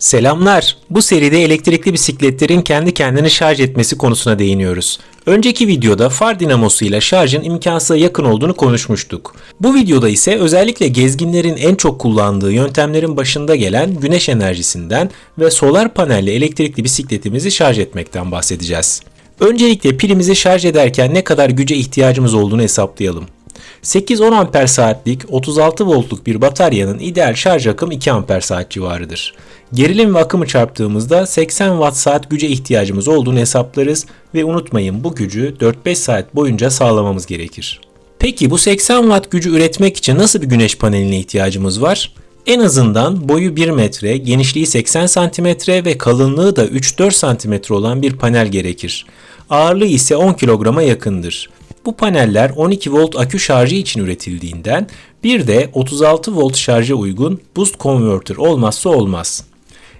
Selamlar. Bu seride elektrikli bisikletlerin kendi kendini şarj etmesi konusuna değiniyoruz. Önceki videoda far dinamosuyla şarjın imkansıza yakın olduğunu konuşmuştuk. Bu videoda ise özellikle gezginlerin en çok kullandığı yöntemlerin başında gelen güneş enerjisinden ve solar panelli elektrikli bisikletimizi şarj etmekten bahsedeceğiz. Öncelikle pilimizi şarj ederken ne kadar güce ihtiyacımız olduğunu hesaplayalım. 8-10 amper saatlik 36 voltluk bir bataryanın ideal şarj akım 2 amper saat civarıdır. Gerilim ve akımı çarptığımızda 80 watt saat güce ihtiyacımız olduğunu hesaplarız ve unutmayın bu gücü 4-5 saat boyunca sağlamamız gerekir. Peki bu 80 watt gücü üretmek için nasıl bir güneş paneline ihtiyacımız var? En azından boyu 1 metre, genişliği 80 santimetre ve kalınlığı da 3-4 santimetre olan bir panel gerekir. Ağırlığı ise 10 kilograma yakındır. Bu paneller 12 volt akü şarjı için üretildiğinden bir de 36 volt şarja uygun boost converter olmazsa olmaz.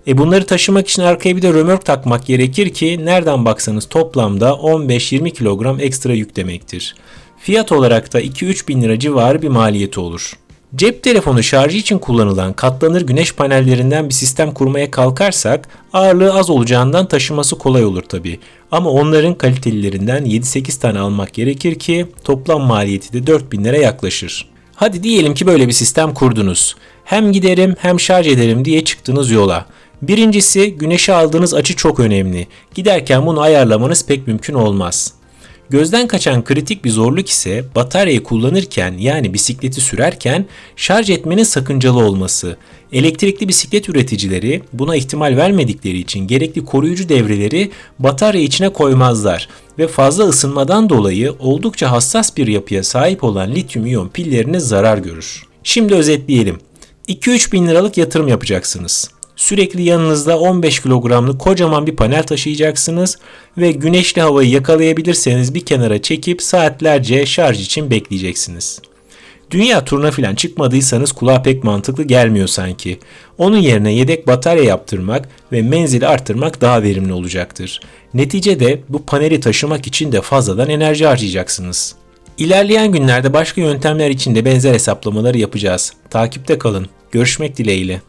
E bunları taşımak için arkaya bir de römork takmak gerekir ki nereden baksanız toplamda 15-20 kilogram ekstra yük demektir. Fiyat olarak da 2-3 bin lira civarı bir maliyeti olur. Cep telefonu şarjı için kullanılan katlanır güneş panellerinden bir sistem kurmaya kalkarsak ağırlığı az olacağından taşıması kolay olur tabi. Ama onların kalitelilerinden 7-8 tane almak gerekir ki toplam maliyeti de 4000 lira yaklaşır. Hadi diyelim ki böyle bir sistem kurdunuz. Hem giderim hem şarj ederim diye çıktınız yola. Birincisi güneşe aldığınız açı çok önemli. Giderken bunu ayarlamanız pek mümkün olmaz. Gözden kaçan kritik bir zorluk ise bataryayı kullanırken yani bisikleti sürerken şarj etmenin sakıncalı olması. Elektrikli bisiklet üreticileri buna ihtimal vermedikleri için gerekli koruyucu devreleri batarya içine koymazlar ve fazla ısınmadan dolayı oldukça hassas bir yapıya sahip olan lityum iyon pilleriniz zarar görür. Şimdi özetleyelim. 2-3 bin liralık yatırım yapacaksınız. Sürekli yanınızda 15 kilogramlık kocaman bir panel taşıyacaksınız ve güneşli havayı yakalayabilirseniz bir kenara çekip saatlerce şarj için bekleyeceksiniz. Dünya turuna falan çıkmadıysanız kulağa pek mantıklı gelmiyor sanki. Onun yerine yedek batarya yaptırmak ve menzili arttırmak daha verimli olacaktır. Neticede bu paneli taşımak için de fazladan enerji harcayacaksınız. İlerleyen günlerde başka yöntemler için de benzer hesaplamaları yapacağız. Takipte kalın. Görüşmek dileğiyle.